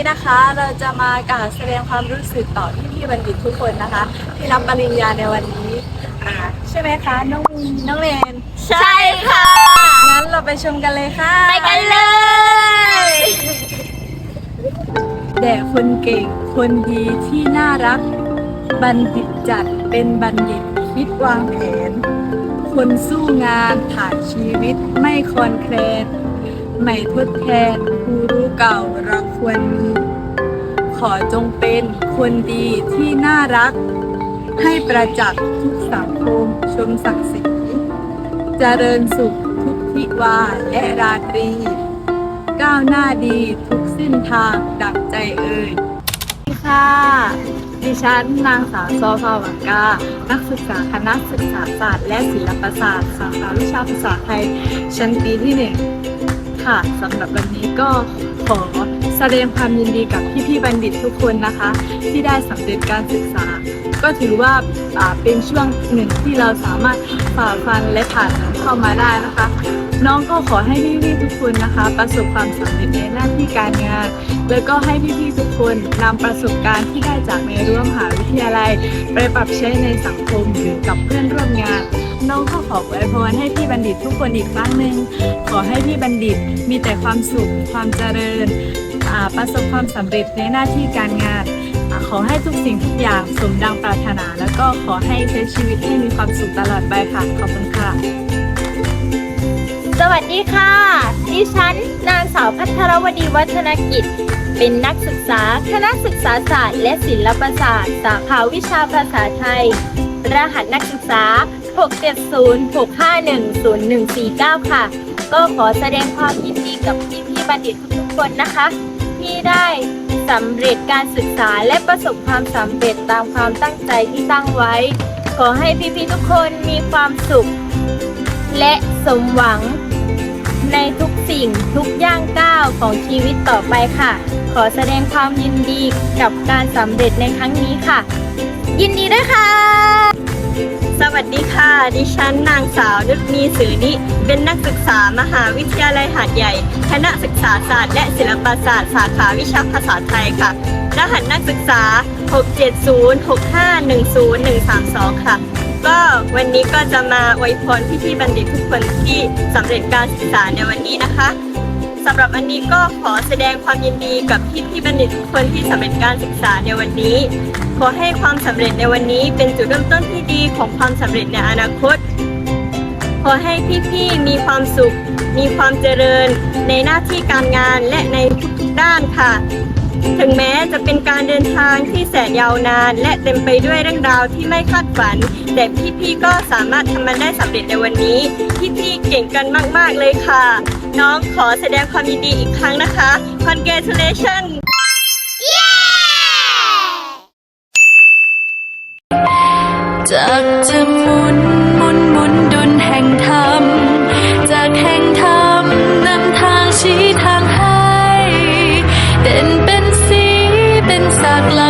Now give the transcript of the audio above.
นี้นะคะเราจะมากล่าวแสดงความรู้สึกต่อพี่พี่ๆบัณฑิตทุกคนนะคะ ที่รับปริญญาในวันนี้อ่าใช่ไหมคะน้องวินน้องเรนใช่ค่ะ งั้นเราไปชมกันเลยค่ะไปกันเลยแด่คนเก่งคนดีที่น่ารัก บัณฑิตจัดเป็นบัณฑิตคิดวางแผน คนสู้งานผ่านชีวิตไม่คลอนแคลนไม่ทดแทน ผู้รู้เก่าเราควรมีขอจงเป็นคนดีที่น่ารัก ให้ประจักษ์ทุกสังคมชมศักดิ์ศรีเจริญสุขทุกทิวาและราตรี ก้าวหน้าดีทุกเส้นทางดังใจเอ่ยสวัสดีค่ะดิฉันนางสาวซอฟาวังกา นักศึกษาคณะศึกษาศาสตร์และศิลปศาสตร์สาขาวิชาภาษาไทย ชั้นปีที่หนึ่ง ค่ะสำหรับวันนี้ก็ขอแสดงความยินดีกับพี่ๆบัณฑิตทุกคนนะคะ ที่ได้สำเร็จการศึกษา ก็ถือว่าเป็นช่วงหนึ่งที่เราสามารถฝ่าฟันและผ่านมันเข้ามาได้นะคะ น้องก็ขอให้พี่ๆทุกคนนะคะ ประสบความสำเร็จในหน้าที่การงาน แล้วก็ให้พี่ๆทุกคนนำประสบการณ์ที่ได้จากในรั้วมหาวิทยาลัย ไปปรับใช้ในสังคมหรือกับเพื่อนร่วม องก็ขออวยพรให้พี่บัณฑิตทุกคนอีกครั้งหนึ่งขอให้พี่บัณฑิตมีแต่ความสุขความเจริญประสบความสำเร็จในหน้าที่การงานขอให้ทุกสิ่งทุกอย่างสมดังปรารถนา แล้วก็ขอให้ใช้ชีวิตให้มีความสุขตลอดไปค่ะ ขอบคุณค่ะ สวัสดีค่ะ ดิฉัน นางสาวพัทรวดีวัฒนกิจ เป็นนักศึกษาคณะศึกษาศาสตร์ และศิลปศาสตร์ สาขาวิชาภาษาไทย รหัสนักศึกษา 670-651-0149 ค่ะ ก็ขอแสดงความยินดีกับพี่ๆบัณฑิตทุกๆคนนะคะ ที่ได้สำเร็จการศึกษาและประสบความสำเร็จตามความตั้งใจที่ตั้งไว้ ขอให้พี่ๆทุกคนมีความสุข และสมหวังในทุกสิ่งทุกย่างก้าวของชีวิตต่อไปค่ะ ขอแสดงความยินดีกับการสำเร็จในครั้งนี้ค่ะ ยินดีด้วยค่ะ สวัสดีค่ะ ดิฉันนางสาวนึกมีสือนิ เป็นนักศึกษามหาวิทยาลัยหาดใหญ่ คณะศึกษาศาสตร์และศิลปศาสตร์สาขาวิชาภาษาไทยค่ะ รหัสนักศึกษา 670-6510132 ค่ะ ก็วันนี้ก็จะมาอวยพรพี่ๆบัณฑิตทุกคนที่สำเร็จการศึกษาในวันนี้นะคะ สำหรับวันนี้ก็ขอแสดงความยินดีกับพี่ๆบัณฑิตทุกคนที่สำเร็จการศึกษาในวันนี้ ขอให้ความสำเร็จในวันนี้เป็นจุดเริ่มต้นที่ดีของความสำเร็จในอนาคต ขอให้พี่ๆมีความสุข มีความเจริญ ในหน้าที่การงานและในทุกๆด้านค่ะ ถึงแม้จะเป็นการเดินทางที่แสนยาวนาน และเต็มไปด้วยเรื่องราวที่ไม่คาดฝัน แต่พี่ๆก็สามารถทำมันได้สำเร็จในวันนี้ พี่ๆเก่งกันมากๆเลยค่ะ น้องขอแสดงความยินดีอีกครั้งนะคะ congratulations จากจะหมุนหมุนหมุนดุลแห่งธรรม จากแห่งธรรมนำทางชี้ทางให้ เป็นเป็นสีเป็นสักหลัก